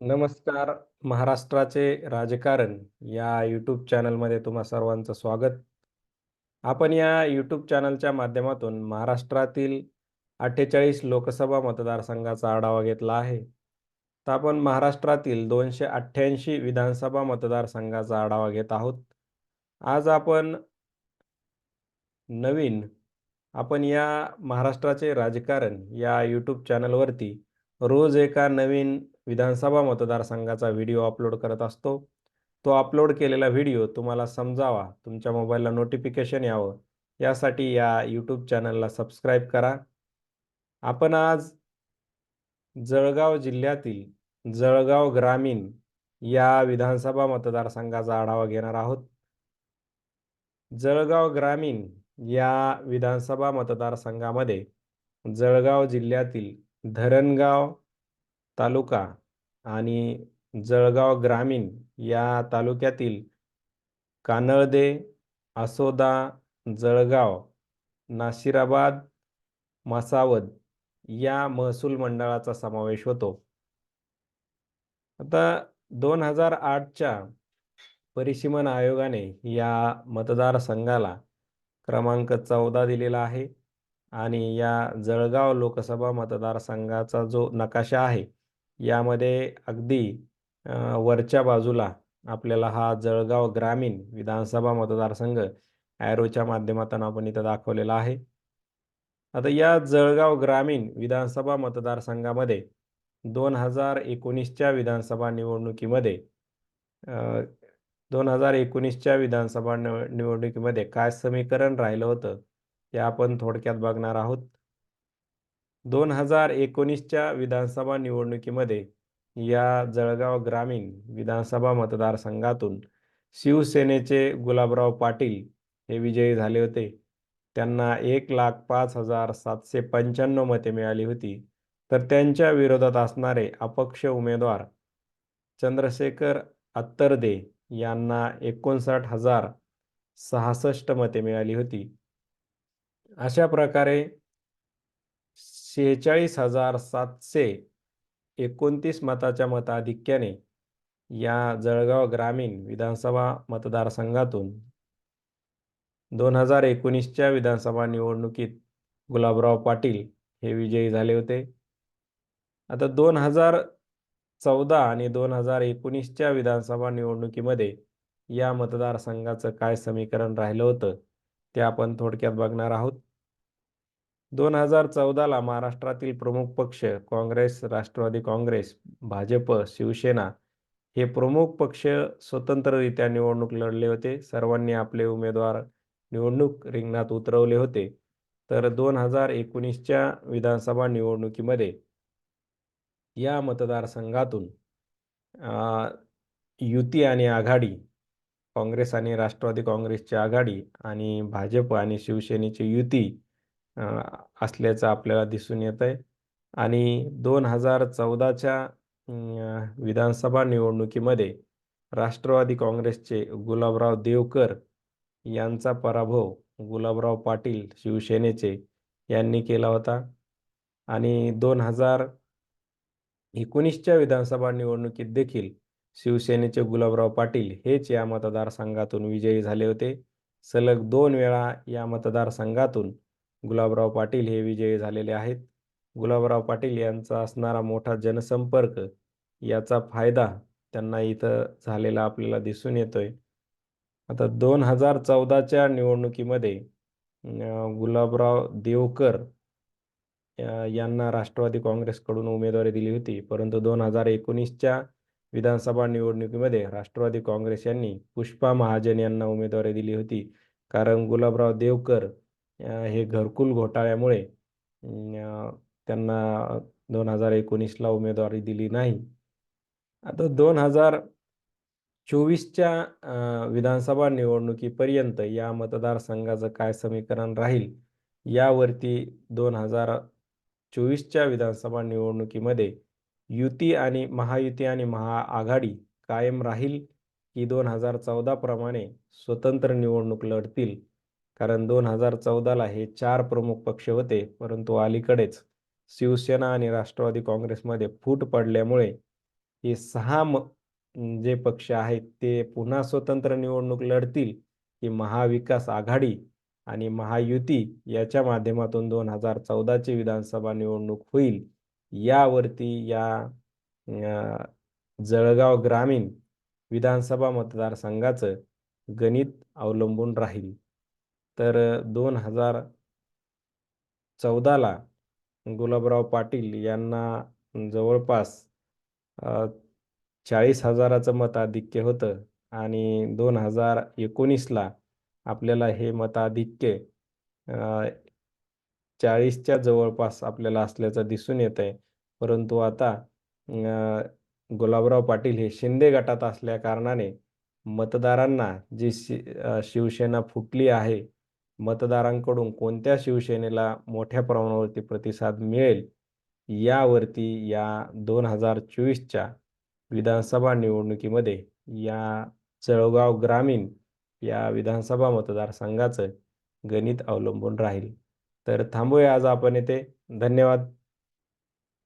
नमस्कार महाराष्ट्राचे राजकारण या यूट्यूब चॅनलमध्ये तुम्हा सर्वांचं स्वागत. आपण या यूट्यूब चॅनलच्या माध्यमातून महाराष्ट्रातील अठ्ठेचाळीस लोकसभा मतदारसंघाचा आढावा घेतला आहे. तर आपण महाराष्ट्रातील दोनशे अठ्ठ्याऐंशी विधानसभा मतदारसंघाचा आढावा घेत आहोत. आज आपण नवीन आपण या महाराष्ट्राचे राजकारण या यूट्यूब चॅनलवरती रोज एका नवीन विधानसभा मतदारसंघाचा व्हिडिओ अपलोड करत असतो. तो अपलोड केलेला व्हिडिओ तुम्हाला समजावा. तुमच्या मोबाईलला नोटिफिकेशन यावं. यासाठी या यूट्यूब चॅनलला सबस्क्राईब करा. आपण आज जळगाव जिल्ह्यातील जळगाव ग्रामीण या विधानसभा मतदारसंघाचा आढावा घेणार आहोत. जळगाव ग्रामीण या विधानसभा मतदारसंघामध्ये जळगाव जिल्ह्यातील धरणगाव तालुका आणि जळगाव ग्रामीण या तालुक्यातील कानळदे आसोदा जळगाव नाशिराबाद मसावद या महसूल मंडळाचा समावेश होतो. आता दोन हजार आठच्या परिसीमन आयोगाने या मतदारसंघाला क्रमांक चौदा दिलेला आहे आणि या जळगाव लोकसभा मतदारसंघाचा जो नकाशा आहे यामध्ये अगदी वरच्या बाजूला आपल्याला हा जळगाव ग्रामीण विधानसभा मतदारसंघ ॲरोच्या माध्यमातून आपण इथं दाखवलेला आहे. आता या जळगाव ग्रामीण विधानसभा मतदारसंघामध्ये दोन हजार एकोणीसच्या विधानसभा निवडणुकीमध्ये दोन हजार एकोणीसच्या विधानसभा निवडणुकीमध्ये काय समीकरण राहिलं होतं ते आपण थोडक्यात बघणार आहोत. दोन हजार एकोणीसच्या विधानसभा निवडणुकीमध्ये या जळगाव ग्रामीण विधानसभा मतदारसंघातून शिवसेनेचे गुलाबराव पाटील हे विजयी झाले होते. त्यांना एक लाख पाच हजार सातशे पंच्याण्णव मते मिळाली होती. तर त्यांच्या विरोधात असणारे अपक्ष उमेदवार चंद्रशेखर अत्तरदे यांना एकोणसाठ हजार सहासष्ट मते मिळाली होती. अशा प्रकारे शेहेचाळीस हजार सातशे एकोणतीस मताच्या मताधिक्याने या जळगाव ग्रामीण विधानसभा मतदारसंघातून दोन हजार एकोणीसच्या विधानसभा निवडणुकीत गुलाबराव पाटील हे विजयी झाले होते. आता दोन हजार चौदा आणि दोन हजार एकोणीसच्या विधानसभा निवडणुकीमध्ये या मतदारसंघाचं काय समीकरण राहिलं होतं ते आपण थोडक्यात बघणार आहोत. दोन हजार चौदाला महाराष्ट्रातील प्रमुख पक्ष काँग्रेस राष्ट्रवादी काँग्रेस भाजप शिवसेना हे प्रमुख पक्ष स्वतंत्ररित्या निवडणूक लढले होते. सर्वांनी आपले उमेदवार निवडणूक रिंगणात उतरवले होते. तर दोन हजार एकोणीसच्या विधानसभा निवडणुकीमध्ये या मतदारसंघातून युती आणि आघाडी काँग्रेस आणि राष्ट्रवादी काँग्रेसची आघाडी आणि भाजप आणि शिवसेनेची युती असल्याचं आपल्याला दिसून येत आहे आणि दोन हजार चौदाच्या विधानसभा निवडणुकीमध्ये राष्ट्रवादी काँग्रेसचे गुलाबराव देवकर यांचा पराभव गुलाबराव पाटील शिवसेनेचे यांनी केला होता. आणि दोन हजार एकोणीसच्या विधानसभा निवडणुकीत देखील शिवसेनेचे गुलाबराव पाटील हेच या मतदारसंघातून विजयी झाले होते. सलग दोन वेळा या मतदारसंघातून गुलाबराव पाटील हे विजयी झालेले आहेत. गुलाबराव पाटील यांचा असणारा मोठा जनसंपर्क याचा फायदा त्यांना इथं झालेला आपल्याला दिसून येतोय. आता दोन हजार चौदाच्या निवडणुकीमध्ये गुलाबराव देवकर यांना राष्ट्रवादी काँग्रेसकडून उमेदवारी दिली होती. परंतु दोन हजार एकोणीसच्या विधानसभा निवडणुकीमध्ये राष्ट्रवादी काँग्रेस यांनी पुष्पा महाजन यांना उमेदवारी दिली होती. कारण गुलाबराव देवकर हे घरकुल घोटाळ्यामुळे त्यांना दोन हजार एकोणीसला उमेदवारी दिली नाही. आता दोन हजार चोवीसच्या विधानसभा निवडणुकीपर्यंत या मतदारसंघाचं काय समीकरण राहील यावरती दोन हजार चोवीसच्या विधानसभा निवडणुकीमध्ये युती आणि महायुती आणि महाआघाडी कायम राहील की दोन हजार चौदाप्रमाणे स्वतंत्र निवडणूक लढतील? कारण दोन हजार चौदाला हे चार प्रमुख पक्ष होते परंतु अलीकडेच शिवसेना आणि राष्ट्रवादी काँग्रेसमध्ये फूट पडल्यामुळे हे सहा म जे पक्ष आहेत ते पुन्हा स्वतंत्र निवडणूक लढतील की महाविकास आघाडी आणि महायुती याच्या माध्यमातून दोन हजार चौदाची विधानसभा निवडणूक होईल. यावरती या जळगाव ग्रामीण विधानसभा मतदारसंघाचं गणित अवलंबून राहील. तर दोन हजार चौदाला गुलाबराव पाटील यांना जवळपास चाळीस हजाराचं मताधिक्य होतं आणि दोन हजार एकोणीसला आपल्याला हे मताधिक्य चाळीसच्या जवळपास आपल्याला असल्याचं दिसून येत आहे परंतु आता गुलाबराव पाटील हे शिंदे गटात असल्या कारणाने मतदारांना जी शि शिवसेना फुटली आहे मतदारांकडून कोणत्या शिवसेनेला मोठ्या प्रमाणावरती प्रतिसाद मिळेल? यावरती या दोन हजार चोवीसच्या विधानसभा निवडणुकीमध्ये या जळगाव ग्रामीण या विधानसभा मतदारसंघाचं गणित अवलंबून राहील. तर थांबूया आज आपण येथे धन्यवाद.